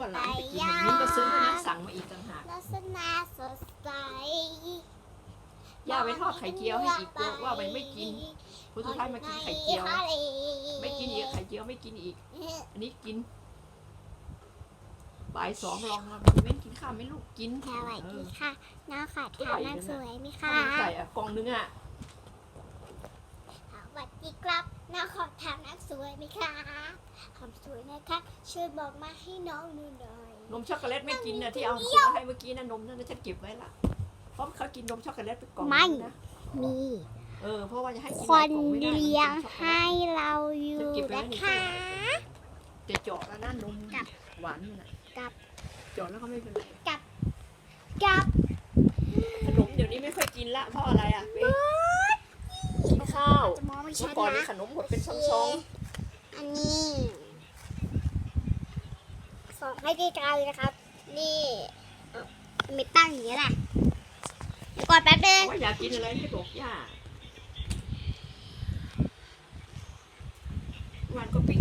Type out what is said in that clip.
วันหลังไปกินอย่างนี้ก็ซื้อนะสั่งมาอีกต่างหากลักษณะสดใสย่าไปทอดไข่เจียวให้อีกกลัวว่ามันไม่กินผู้สุดท้ายมากินไข่เจียว ไม่กินอีกไข่เจียวไม่กินอีก อันนี้กิน บ่ายสองลองมาเว้นกินข้าวไหม่ลูกกินสวัสเอดีอค่ะน้องขาทานนางสวยไหมคะข้าวมันไก่อะกล่องนึงอะ สวัสดีครับน้องขอทานนางสวยไหมคะคำ สวยนะคะ ช่วยบอกมาให้น้องดูหน่อย นมช็อกโกแลตไม่กินนะที่เอาคุณเอาให้เมื่อกี้นะนมนั่นนะฉันเก็บไว้ละเพราะเขากินนมช็อกโกแลตไปกล่องนึงนะมี เออเพราะว่าจะให้กินคหลายนกล่องไม่ได้เลี้ยงมันกินช็อกโกแลตให้เราอยู่นะคะ จะเจาะแล้วนะนมกับ หวานนี่นะกับเจาะแล้วก็ไม่เป็นไรกับขนมเดี๋ยวนี้ไม่ค่อยกินละเพราะอะไรอะไปกินข้าวจะมองไม่เมื่ชัอดก่อนนี่นะขนมหมดเป็นช่องอันนี้ ขอให้ดีใจนะครับ นี่ไม่ตั้งอย่างนี้แหละก่อนแป๊บนึงวอยากกินอะไรให้บอกย่าวันก็ปิ้ง